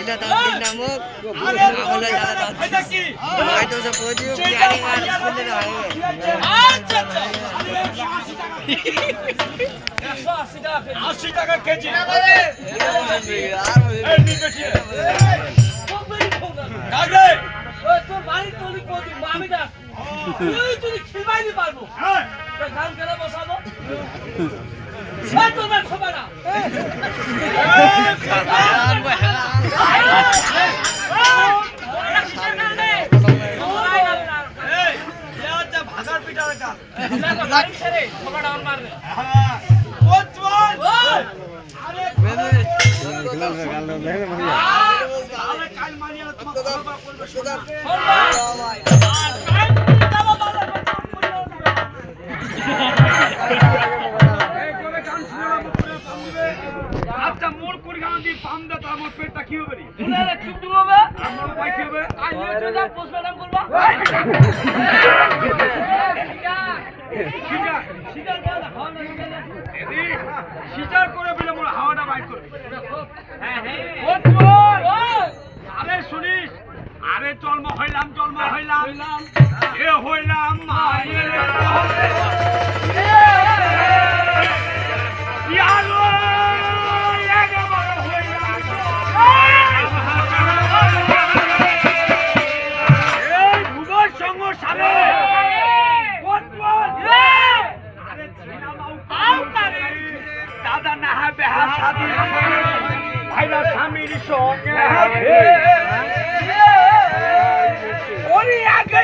এটা তান্ত্রিক নামক আমলে যারা তান্ত্রিক হয়তো সে প্রচুর প্ল্যানিং আর স্কুলে হবে আশি টাকা কেজি তোর বাড়ির তলি কদি আমি ডাক তুই যদি খিলবাইনি পারব গান কেন বসাবো কাল মানিয়ে তোমার আমার কি হবে সিটার এদি সিটার করে বলে মোর হাওয়াটা বাইর করবে আরে শুনিস আরে জন্ম হইলাম জন্ম হইলাম। এ হইলাম মায়ের ভাইরা স্বামীর সঙ্গে। হবে ওরে আগে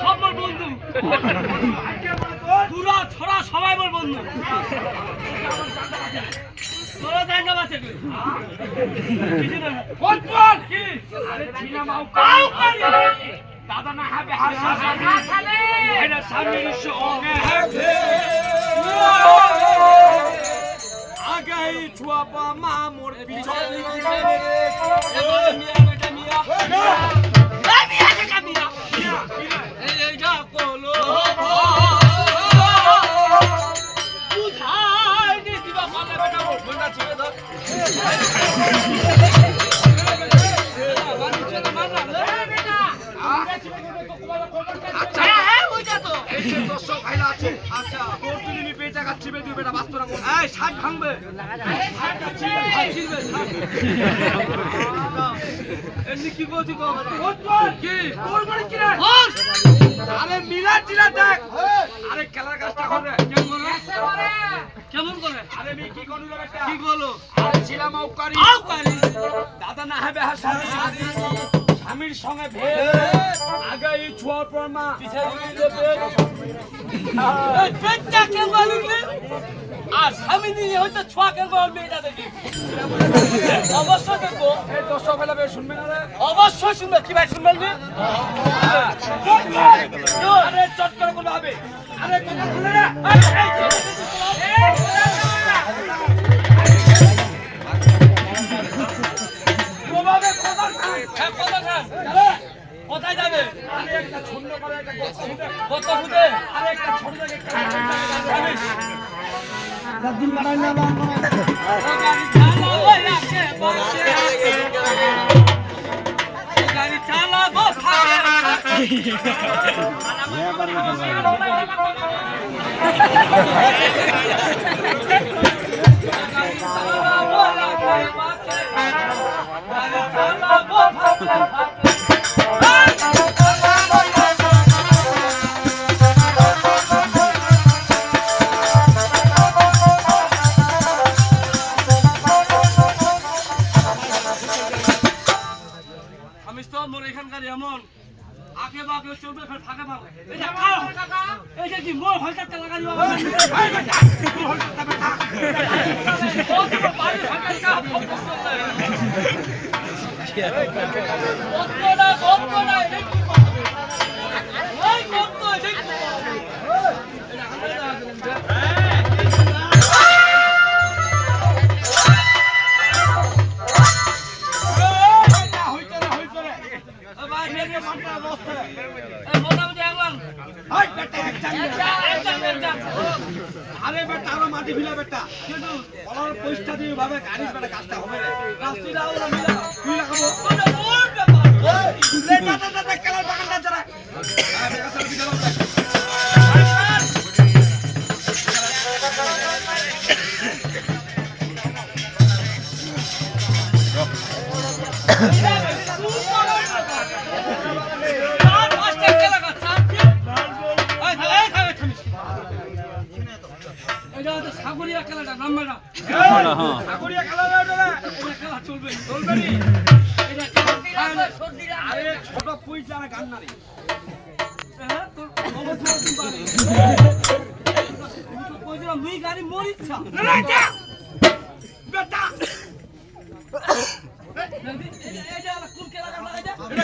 সব মোর বন্ধু পুরা ছড়া সবাই মোর বন্ধু দাদা না হবে হাসাদি ভাইরা স্বামীর সঙ্গে হবে আগে ছুয়াপা মা মোর পিছনে দিবি দেবে এই পেটটা কে বলিলি আর স্বামী নিয়ে হয়তো ছোয়া কে বল মেয়েটা দেখি অবশ্যই দেখব এই দর্শক বেশ শুনবে না অবশ্যই শুনবে কি ভাই শুনবেন নি আরে চট করে কোনো হবে আরে কথা শুনে না প্রভাবে কথা হ্যাঁ, কথা খান। কোথায় যাবে আমি একটা ছোট করে একটা গত কত না কত না গাড়ি মিলা বেটা। কলার পয়সা দিয়ে ভাবে গাড়ি বেটা কাজটা হবে রে রাস্তিটা ওরা মিলা তুই রাখাবো ওরে ওর দাদা কেলার বাগানটা যারা আরে কাছে বিদায়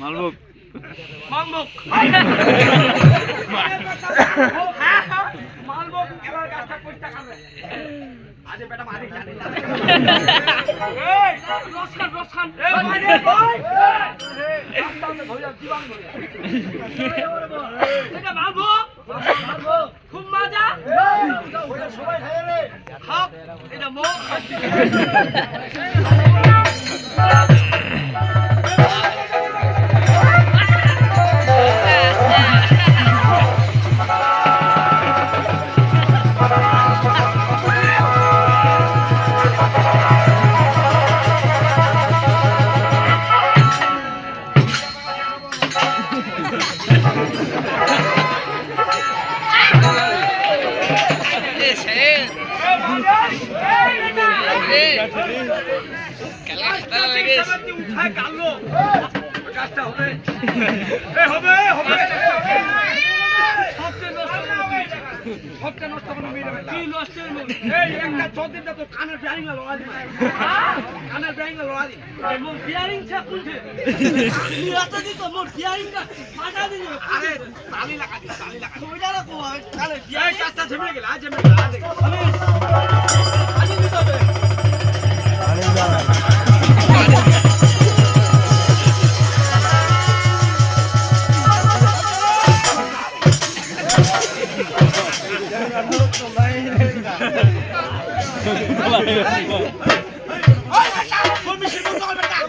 মালবুক মালবুক মালবুক এবার গাছটা কইটা খাবে আজ বেটা মারি জানি না এই রসখান রসখান এই ভাই এই জীবন ধরে এটা মালবুক খুব মজা সবাই খাই রে হাফ এটা মো Vai, vai, vai. Oi, Marcelo! Vou mexer no nome, cara!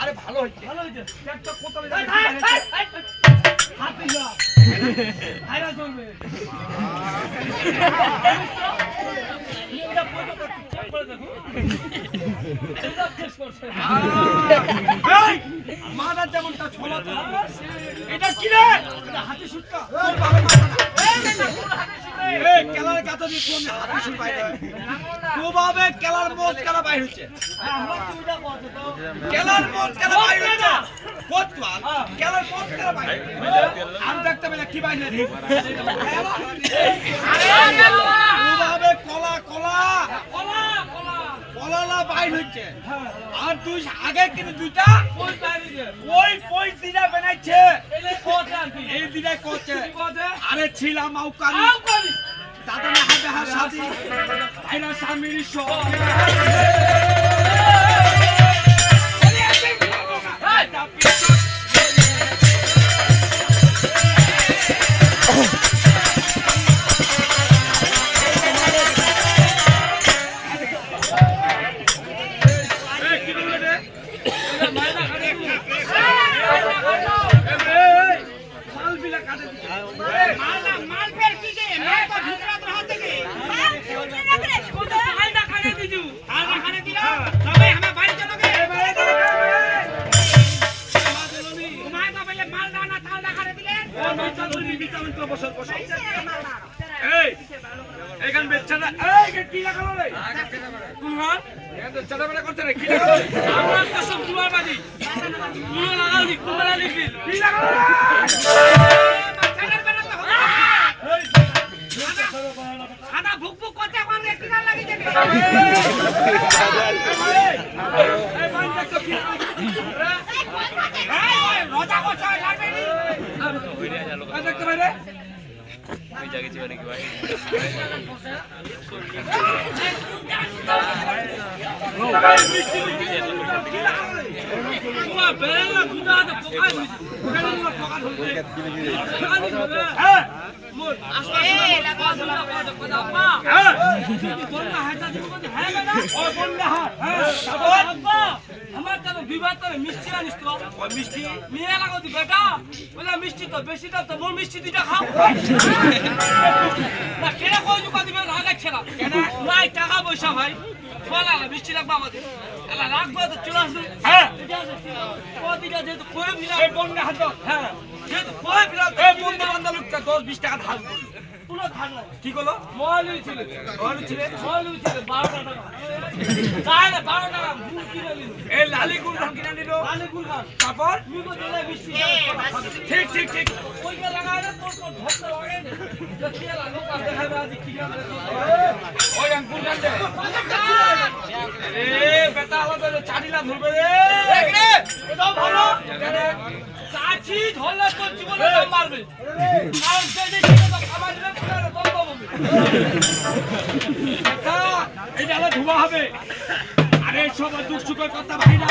আরে ভালো হইছে ভালো হয়েছে। একটা এই। হাত দিলা। ভাইরাল চলবে। এটা পয়সা কত? চেক করে দেখো। এটা শেষ করছে। এই মাদা যেমনটা ছোলা এটা কি রে কেলার কাছে কেলার মোজ কেলা বাইরে। কেলার মোজ কেলা কেলার মোজ কেলা দেখতে পেলে কি বাইরে কোভাবে কলা কলা কলা, কলা। কলালা বাইর হচ্ছে হ্যাঁ, আর তুই আগে কিন্তু দুইটা ওই পই দিনা বানাইছে? এই দিনা করছে আরে ছিলাম আউকারি দাদা না হাতে হাত সাথী আইনা স্বামীর সব সাদা ভুক ভুক করতে আমার রেটিনা লাগি যাবে। রোজা করছে, লাগবে দেখতে পাই রে তোমার বেরেলা গুদা হাতে আমার কাছে বিবাদ করে মিষ্টি আনিস তো মিষ্টি মেয়ে লাগাও দি বেটা মিষ্টি তো বেশি দাম তো মিষ্টি দুইটা খাও না কেনা জুকা দিবে রাগাচ্ছে না নাই টাকা পয়সা ভাই বলা মিষ্টি লাগবে আমাদের। কি করল তারপর ঠিক ঠিক ঠিক ওইটা লাগায় না তোর তোর ধরতে না দেখি এলা লোক আর দেখাবে আজ কি গান ওই আঙ্কুর গান দে এ বেটা চাটিলা ধরবে রে। এটাও ভালো। কাছি ধরলে তোর জীবনে দাম মারবে। আর খাবার দিলে ধোয়া হবে। আরে সব দুঃখ সুখের কথা ভাই না।